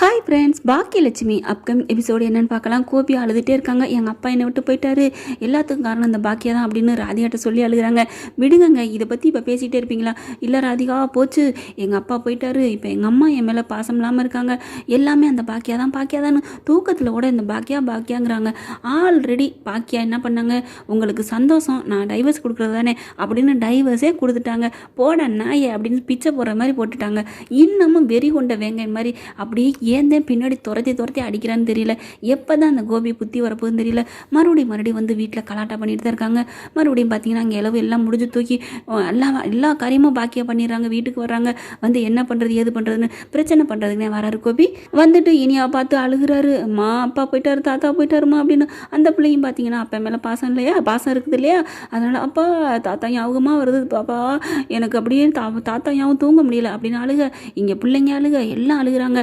Hi friends Baakiyalakshmi upcoming episode என்னன்னு பார்க்கலாம். கோபி அழுதுகிட்டே இருக்காங்க. எங்கள் அப்பா என்னை விட்டு போயிட்டாரு. எல்லாத்துக்கும் காரணம் இந்த பாக்கியா தான் அப்படின்னு ராதிகாட்ட சொல்லி அழுகுறாங்க. விடுங்கங்க இதை பற்றி இப்போ பேசிகிட்டே இருப்பீங்களா? இல்லை ராதிகா போச்சு. எங்கள் அப்பா போயிட்டாரு. இப்போ எங்கள் அம்மா என் மேலே பாசம் இல்லாமல் இருக்காங்க. எல்லாமே அந்த பாக்கியா தான் பாக்கியா தான் தூக்கத்தில் கூட இந்த பாக்கியா பாக்கியாங்கிறாங்க. ஆல்ரெடி பாக்கியா என்ன பண்ணாங்க? உங்களுக்கு சந்தோஷம் நான் டைவர்ஸ் கொடுக்குறது தானே அப்படின்னு டைவர்ஸே கொடுத்துட்டாங்க. போட நாயே அப்படின்னு பிச்சை போடுற மாதிரி போட்டுட்டாங்க. இன்னமும் வெறி கொண்ட வேங்கை மாதிரி அப்படியே ஏன் தான் பின்னாடி துரத்தி துரத்தி அடிக்கிறான்னு தெரியல. எப்போ தான் அந்த கோபி புத்தி வரப்போகுதுன்னு தெரியல. மறுபடியும் மறுபடியும் வந்து வீட்டில் கலாட்டா பண்ணிட்டு தான் இருக்காங்க. மறுபடியும் பார்த்தீங்கன்னா அங்கே இளவு எல்லாம் முடிஞ்சு தூக்கி எல்லா எல்லா காரியமும் பாக்கியாக பண்ணிடுறாங்க. வீட்டுக்கு வர்றாங்க. வந்து என்ன பண்ணுறது ஏது பண்ணுறதுன்னு பிரச்சனை பண்ணுறதுக்குனே வராரு கோபி. வந்துட்டு இனியா பார்த்து அழுகுறாரு. அம்மா அப்பா போயிட்டாரு தாத்தா போயிட்டாருமா? அப்படின்னு. அந்த பிள்ளையும் பார்த்தீங்கன்னா அப்பா மேலே பாசம் இல்லையா? பாசம் இருக்குது இல்லையா? அதனால் அப்பா தாத்தா ஞாபகமாக வருது பாப்பா. எனக்கு அப்படியே தா தாத்தா ஞாபகம் தூங்க முடியல. அப்படின்னு அழுக. இங்கே பிள்ளைங்க அழுக. எல்லாம் அழுகுறாங்க.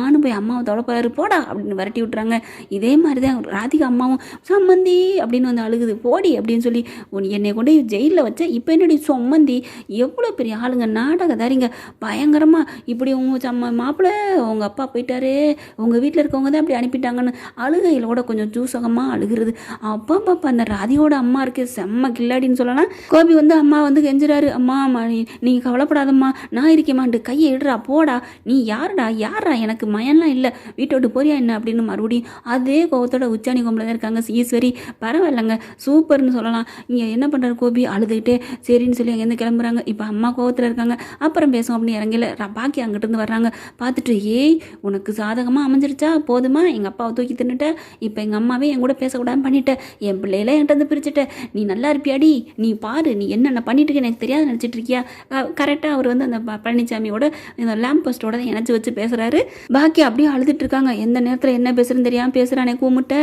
அம்மான்னு போய் அம்மாவை தொலைப்பாரு போடா அப்படின்னு விரட்டி விட்டுறாங்க. இதே மாதிரி தான் ராதிகா அம்மாவும் சம்மந்தி அப்படின்னு வந்து அழுகுது. போடி அப்படின்னு சொல்லி உன் என்னை கொண்டு ஜெயிலில் வச்ச இப்போ என்னடி சொம்மந்தி? எவ்வளோ பெரிய ஆளுங்க. நாடகதாரிங்க பயங்கரமாக இப்படி உங்கள் சம்ம மாப்பிள்ளை உங்கள் அப்பா போயிட்டாரு. உங்கள் வீட்டில் இருக்கவங்க தான் அப்படி அனுப்பிட்டாங்கன்னு அழுகையில் கூட கொஞ்சம் ஜூசகமாக அழுகிறது. அப்பா பாப்பா அந்த ராதியோட அம்மா இருக்கே. செம்ம கில்லாடின்னு சொல்லலாம். கோபி வந்து அம்மா வந்து கெஞ்சுறாரு. அம்மா நீ நீங்கள் கவலைப்படாதம்மா. நான் இருக்கேம்மான்ட்டு கையை இடுறா. போடா. நீ யாருடா? யாரா எனக்கு மயன்லாம் இல்லை. வீட்டை விட்டு போறியா என்ன அப்படின்னு மறுபடியும் அதே கோவத்தோட உச்சாணி கோம்பில் தான் இருக்காங்க. ஈஸ்வரி பரவாயில்லைங்க சூப்பர்னு சொல்லலாம். இங்கே என்ன பண்ணுறாரு கோபி? அழுதுகிட்டே சரின்னு சொல்லி அங்கேருந்து கிளம்புறாங்க. இப்போ அம்மா கோவத்தில் இருக்காங்க. அப்புறம் பேசுவோம் அப்படின்னு இறங்கல. ர- பாக்கி அங்கிட்டிருந்து வர்றாங்க. பார்த்துட்டு ஏய் உனக்கு சாதகமாக அமைஞ்சிருச்சா? போதுமா? எங்கள் அப்பாவை தூக்கி தின்னுட்டேன் இப்போ எங்கள் அம்மாவே என் கூட பேசக்கூடாதுன்னு பண்ணிட்டேன் என் பிள்ளையில என்கிட்ட வந்து பிரிச்சுட்ட. நீ நல்லா இருப்பியாடி? நீ பாரு நீ என்னென்ன பண்ணிட்டு எனக்கு தெரியாது நினச்சிட்டு இருக்கியா? கரெக்டாக அவர் வந்து அந்த ப- பழனிசாமியோட இந்த லேம்ப் போஸ்டோட தான் இணைச்சி வச்சு பேசுகிறாரு பாக்கி அப்படியே அழுதுட்டு இருக்காங்க. எந்த நேரத்தில் என்ன பேசுகிறேன்னு தெரியாமல் பேசுகிறானே கூமுட்ட.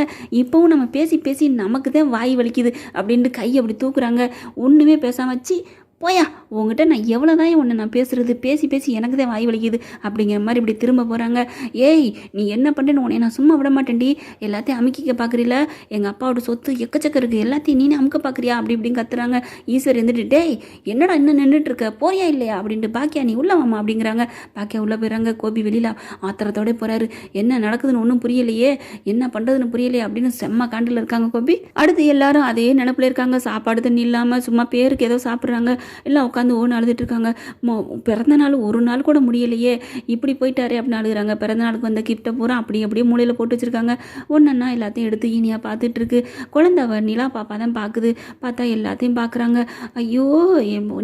இப்போவும் நம்ம பேசி பேசி நமக்கு தான் வாய் வலிக்குது அப்படின்ட்டு கை அப்படி தூக்குறாங்க. ஒன்றுமே பேசாம வச்சு போயா உங்ககிட்ட நான் எவ்வளோ தான் நான் பேசுறது பேசி பேசி எனக்கு தான் வாய் வலிக்குது அப்படிங்கிற மாதிரி இப்படி திரும்ப போகிறாங்க ஏய் நீ என்ன பண்ணுறேன்னு உன்னை நான் சும்மா விட மாட்டேன்டி. எல்லாத்தையும் அமுக்கிக்க பார்க்குறீல எங்கள் அப்பாவோட சொத்து எக்கச்சக்க இருக்குது எல்லாத்தையும் நீனே அமுக்க பார்க்குறியா அப்படி இப்படின்னு கத்துறாங்க. ஈஸ்வர் இருந்துட்டு டேய் என்னடா இன்னும் நின்றுட்டு இருக்க போறியா இல்லையா? அப்படின்ட்டு பாக்கியா நீ உள்ள வாமா அப்படிங்கிறாங்க. பாக்கியா உள்ளே போயிடுறாங்க கோபி வெளியில் ஆத்திரத்தோட போகிறாரு என்ன நடக்குதுன்னு ஒன்றும் புரியலையே. என்ன பண்ணுறதுன்னு புரியலையே அப்படின்னு செம்ம காண்டில் இருக்காங்க கோபி. அடுத்து எல்லாரும் அதே நினப்பில் இருக்காங்க. சாப்பாடு தண்ணி இல்லாமல் சும்மா பேருக்கு ஏதோ சாப்பிட்றாங்க. எல்லாம் உட்காந்து ஓன்னு அழுதுட்டு இருக்காங்க. பிறந்த நாள் ஒரு நாள் கூட முடியலையே. இப்படி போயிட்டாரே அப்படின்னு அழுகுறாங்க. பிறந்த நாளுக்கு வந்த கிஃப்ட்டை பூரா அப்படி அப்படியே மூலையில் போட்டு வச்சிருக்காங்க. ஒன்றுன்னா எல்லாத்தையும் எடுத்து இனியாக பார்த்துட்டு இருக்கு. குழந்தை நிலா பாப்பா தான் பார்க்குது பார்த்தா எல்லாத்தையும் பார்க்குறாங்க ஐயோ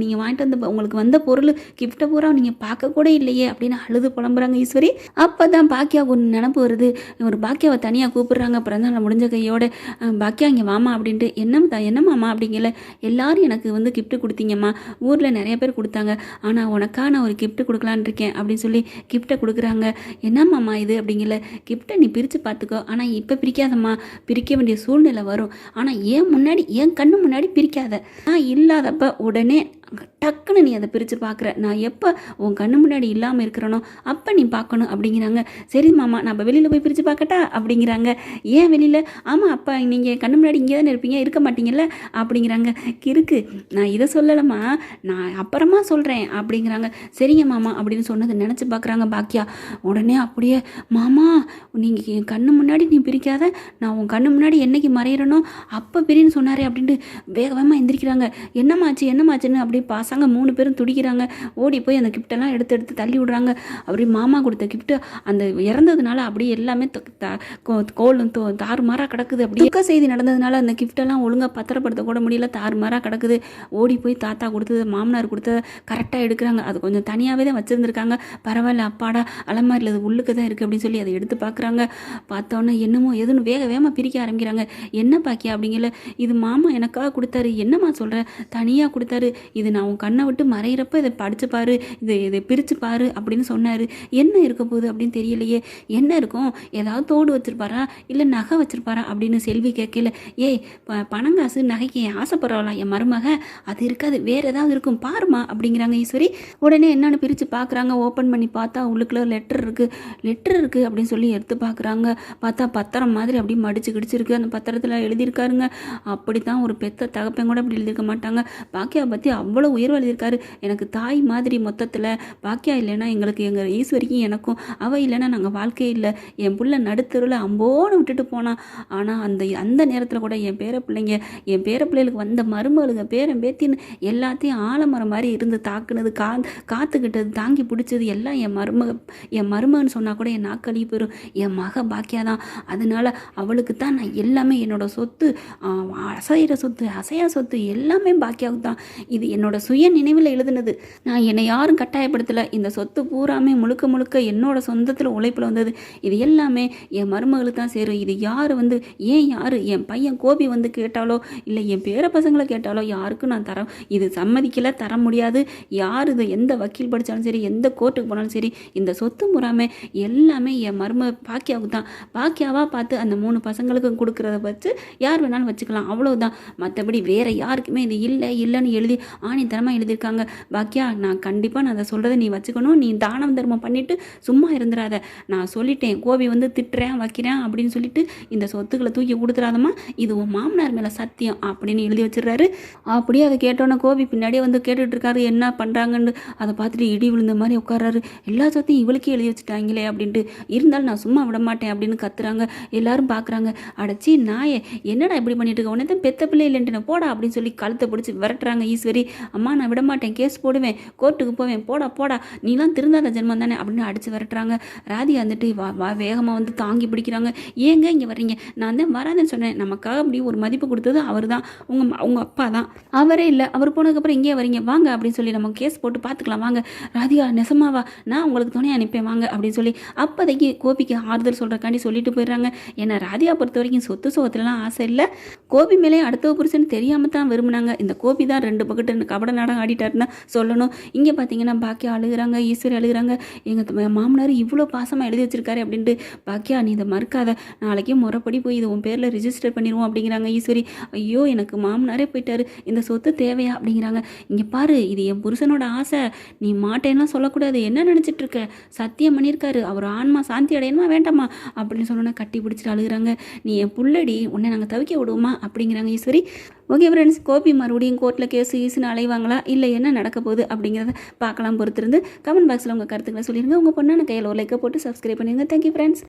நீங்கள் வாங்கிட்டு வந்த உங்களுக்கு வந்த பொருள் கிஃப்ட்டை பூரா நீங்கள் பார்க்க கூட இல்லையே அப்படின்னு அழுது புலம்புறாங்க ஈஸ்வரி. அப்போ தான் பாக்கியா ஒன்று நினப்பு வருது. ஒரு பாக்கியாவை தனியாக கூப்பிடுறாங்க. பிறந்தநாள் முடிஞ்ச கையோட பாக்கியா இங்கே வாமா அப்படின்ட்டு. என்ன என்னம்மாமா அப்படிங்கல. எல்லாரும் எனக்கு வந்து கிஃப்ட்டு கொடுத்தீங்கம்மா. ஊரில் நிறைய பேர் கொடுத்தாங்க. ஆனால் உனக்கா நான் ஒரு கிஃப்ட்டு கொடுக்கலான்னு இருக்கேன் அப்படின்னு சொல்லி கிஃப்ட்டை கொடுக்குறாங்க. என்னம்மாம்மா இது அப்படிங்கல. கிஃப்ட்டை நீ பிரித்து பார்த்துக்கோ. ஆனால் இப்போ பிரிக்காதம்மா. பிரிக்க வேண்டிய சூழ்நிலை வரும். ஆனால் ஏன் முன்னாடி என் கண்ணு முன்னாடி பிரிக்காத. நான் இல்லாதப்ப உடனே டக்குன்னு நீ அதை பிரித்து பார்க்குற. நான் எப்போ உன் கண்ணு முன்னாடி இல்லாமல் இருக்கிறனோ அப்போ நீ பார்க்கணும் அப்படிங்கிறாங்க. சரி மாமா நம்ம வெளியில் போய் பிரித்து பார்க்கட்டா? அப்படிங்கிறாங்க. ஏன் வெளியில்? ஆமாம் அப்பா நீங்கள் கண்ணு முன்னாடி இங்கே தானே இருப்பீங்க? இருக்க மாட்டீங்கல்ல? அப்படிங்கிறாங்க. கிறுக்கு நான் இதை சொல்லலம்மா. நான் அப்புறமா சொல்கிறேன் அப்படிங்கிறாங்க. சரிங்க மாமா அப்படின்னு சொன்னதை நினச்சி பார்க்குறாங்க பாக்கியா. உடனே அப்படியே மாமா நீங்கள் என் கண்ணு முன்னாடி நீ பிரிக்காத. நான் உன் கண்ணு முன்னாடி என்னைக்கு மறையிறனோ அப்போ பிரின்னு சொன்னாரே அப்படின்ட்டு வேக வேகமாக எந்திரிக்கிறாங்க. என்னமாச்சு என்னமாச்சுன்னு அப்படி பசங்க மூணு பேரும் துடிக்கிறாங்க. ஓடி போய் அந்த கிஃப்டெல்லாம் எடுத்து எடுத்து தள்ளி விடுறாங்க. அப்படியே மாமா கொடுத்த கிஃப்ட்டு அந்த இறந்ததுனால அப்படியே எல்லாமே த- கோ- கோலும் தோ தாறுமாறாக கிடக்குது. அப்படியே துக்க செய்தி நடந்ததுனால அந்த கிஃப்டெல்லாம் ஒழுங்காக பத்திரப்படுத்த கூட முடியல. தாறுமாறாக கிடக்குது. ஓடி போய் தாத்தா கொடுத்தது மாமனார் கொடுத்தது கரெக்டாக எடுக்கிறாங்க. அது கொஞ்சம் தனியாகவே தான் வச்சுருந்துருக்காங்க. பரவாயில்ல அப்பாடா அலமாரியில் அது உள்ளுக்கு தான் இருக்குது அப்படின்னு சொல்லி அதை எடுத்து பார்க்குறாங்க. பார்த்தோன்னே என்னமோ எதுன்னு வேக வேகமாக பிரிக்க ஆரம்பிக்கிறாங்க. என்ன பாக்கியா அப்படிங்கல இது மாமா எனக்காக கொடுத்தாரு. என்னம்மா சொல்கிற தனியாக கொடுத்தாரு. இது நான் உன் கண்ணை விட்டு மறையிறப்ப இதை படித்து பாரு இதை இதை பிரித்து பாரு அப்படின்னு சொன்னார். என்ன இருக்க போகுது அப்படின்னு தெரியலையே. என்ன இருக்கும்? ஏதாவது தோடு வச்சுருப்பாரா? இல்லை நகை வச்சுருப்பாரா? அப்படின்னு செல்வி கேட்கல ஏய் ப- பணங்காசு நகைக்கு என் ஆசைப்படுறவளா என் மருமக? அது இருக்காது வேறு ஏதாவது இருக்கும் பாருமா அப்படிங்கிறாங்க ஈஸ்வரி. உடனே என்னென்னு பிரித்து பார்க்குறாங்க ஓப்பன் பண்ணி பார்த்தா உள்ளுக்குள்ள லெட்டர் இருக்குது லெட்டர் இருக்குது அப்படின்னு சொல்லி எடுத்து பார்க்குறாங்க பார்த்தா பத்திரம் மாதிரி அப்படியே மடிச்சு கிடிச்சிருக்கு. அந்த பத்திரத்தில் எழுதியிருக்காருங்க. அப்படி தான் ஒரு பெத்த தகப்பன் கூட அப்படி எழுதியிருக்க மாட்டாங்க. பாக்கியா பற்றி அவ்வளோ உயர்வு எழுதியிருக்காரு? எனக்கு தாய் மாதிரி மொத்தத்தில் பாக்கியா இல்லைன்னா எங்களுக்கு எங்கள் ஈஸ்வரிக்கும் எனக்கும் அவள் இல்லைன்னா நாங்கள் வாழ்க்கையே இல்லை. என் புள்ள நடுத்தருவில் அம்போன்னு விட்டுட்டு போனான் ஆனால் அந்த அந்த நேரத்தில் கூட என் பேர பிள்ளைங்க என் பேர பிள்ளைகளுக்கு வந்த மருமகளுங்க பேரன் பேத்தின்னு எல்லாத்தையும் ஆலமரம் மாதிரி இருந்து தாக்குனது கா காத்துக்கிட்டது தாங்கி பிடிச்சது எல்லாம் என் மருமக என் மருமகன்னு சொன்னால் கூட என் நாக்களி போயிடும் என் மக பாக்கியா தான். அதனால அவளுக்கு தான் நான் எல்லாமே என்னோட சொத்து அசைகிற சொத்து அசையா சொத்து எல்லாமே பாக்கியாவுக்கு தான். இது என்னோட சுய நினைவில் எழுதுனது. நான் என்னை யாரும் கட்டாயப்படுத்தலை. இந்த சொத்து பூராமே முழுக்க முழுக்க என்னோட சொந்தத்தில் உழைப்பில் வந்தது. இது எல்லாமே என் மருமகளுக்கு தான் சேரும். இது யார் வந்து ஏன் யார் என் பையன் கோபி வந்து கேட்டாலோ இல்லை என் பேர பசங்களை கேட்டாலோ யாருக்கும் நான் தர இது சம்மதிக்கல தர முடியாது. யார் இது எந்த வக்கீல் படித்தாலும் சரி எந்த கோர்ட்டுக்கு போனாலும் சரி இந்த சொத்து பூராமே எல்லாமே என் மரும பாக்கியாவுக்கு தான். பாக்கியாவாக பார்த்து அந்த மூணு பசங்களுக்கும் கொடுக்குறத வச்சு யார் வேணாலும் வச்சுக்கலாம். அவ்வளோதான் மற்றபடி வேறு யாருக்குமே இது இல்லை இல்லைன்னு எழுதி ஆணித்தனமாக எழுதியிருக்காங்க. பாக்கியா நான் கண்டிப்பாக நான் அதை சொல்கிறத நீ வச்சுக்கணும். நீ தானம் தர்மம் பண்ணிவிட்டு சும்மா இருந்துடாத நான் சொல்லிட்டேன் கோபி வந்து திட்டுறேன் வைக்கிறேன் அப்படின்னு சொல்லிட்டு இந்த சொத்துக்களை தூக்கி கொடுத்துறாதம்மா. இது உன் மாமனார் மேலே சத்தியம் அப்படின்னு எழுதி வச்சிடுறாரு. அப்படியே அதை கேட்டோன்னே கோபி பின்னாடியே வந்து கேட்டுட்டு இருக்காரு என்ன பண்ணுறாங்கன்னு அதை பார்த்துட்டு இடி விழுந்த மாதிரி உட்காராரு எல்லா சொத்தையும் இவளுக்கே எழுதி வச்சுட்டாங்களே அப்படின்ட்டு. இருந்தாலும் நான் சும்மா விட மாட்டேன் அப்படின்னு கத்துறாங்க. எல்லாரும் பார்க்குறாங்க அடைச்சி நாயே என்னடா இப்படி பண்ணிட்டு இருக்க? உடனே தான் பெத்த பிள்ளை இல்லைன்ட்டு போடா அப்படின்னு சொல்லி கழுத்தை பிடிச்சி விரட்டுறாங்க ஈஸ்வரி. அம்மா நான் விட மாட்டேன் கேஸ் போடுவேன் கோர்ட்டுக்கு போவேன் போடா போடா நீலாம் திருந்தாத ஜென்மம் தானே அப்படின்னு அடிச்சு விரட்டுறாங்க. ராதி வந்துட்டு வா வா வேகமாக வந்து தாங்கி பிடிக்கிறாங்க. ஏங்க இங்கே வர்றீங்க? நான் தான் வராதுன்னு சொன்னேன். நமக்காக அப்படி ஒரு மதிப்பு கொடுத்தது அவர் தான் உங்கள் உங்கள் அப்பா தான். அவரே இல்லை. அவர் போனதுக்கப்புறம் இங்கே வரீங்க. வாங்க அப்படின்னு சொல்லி நம்ம கேஸ் போட்டு பார்த்துக்கலாம். வாங்க. ராதிகா நெசமாவா நான் உங்களுக்கு துணையை அனுப்பேன் வாங்க அப்படின்னு சொல்லி அப்போதைக்கு கோபிக்கு ஆறுதல் சொல்கிறக்காண்டி சொல்லிட்டு போயிடுறாங்க. ஏன்னா ராதிகா பொறுத்த வரைக்கும் சொத்து சுகத்துலலாம் ஆசை இல்லை. கோபி மேலே அடுத்த புருஷன் தெரியாமல் தான் விரும்பினாங்க. இந்த கோபி தான் ரெண்டு பக்கத்து கபட நாடகம் ஆடிட்டாருன்னு சொல்லணும். இங்கே பார்த்தீங்கன்னா பாக்கியா அழுகுறாங்க ஈஸ்வரி அழுகுறாங்க. எங்கள் மாமனார் இவ்வளோ பாசமாக எழுதி வச்சிருக்காரு அப்படின்ட்டு பாக்கியா நீ இதை மறுக்காத. நாளைக்கே முறைப்படி போய் இது உன் பேரில் ரிஜிஸ்டர் பண்ணிடுவோம் அப்படிங்கிறாங்க ஈஸ்வரி. ஐயோ எனக்கு மாமனாரே போயிட்டாரு. இந்த சொத்து தேவையா அப்படிங்கிறாங்க. இங்கே பாரு இது என் புருஷனோட ஆசை. நீ மாட்டேன்னா சொல்லக்கூடாது. என்ன நினச்சிட்டு இருக்க சத்தியம் பண்ணியிருக்காரு. அவர் ஆன்மா சாந்தி அடையணுமா வேண்டாமா? அப்படின்னு சொன்னோன்னே கட்டி பிடிச்சிட்டு அழுகுறாங்க. நீ என் புள்ளடி உன்னை நாங்கள் தவிக்க விடுவோமா? அப்படிங்கிறாங்க ஈஸ்வரி. ஓகே ஃப்ரெண்ட்ஸ் கோபி மறுபடியும் கோர்ட்டில் கேஸ் ஈஸுன்னு அலைவாங்களா? இல்லை என்ன நடக்க போகுது அப்படிங்கிறத பார்க்கலாம் பொறுத்திருந்து கமெண்ட் பாக்ஸில் உங்கள் கருத்துக்களை சொல்லிடுங்க உங்கள் பொண்ணான கையில் ஒரு லைக்கை போட்டு சப்ஸ்கிரைப் பண்ணிடுங்க தேங்க்யூ ஃப்ரெண்ட்ஸ்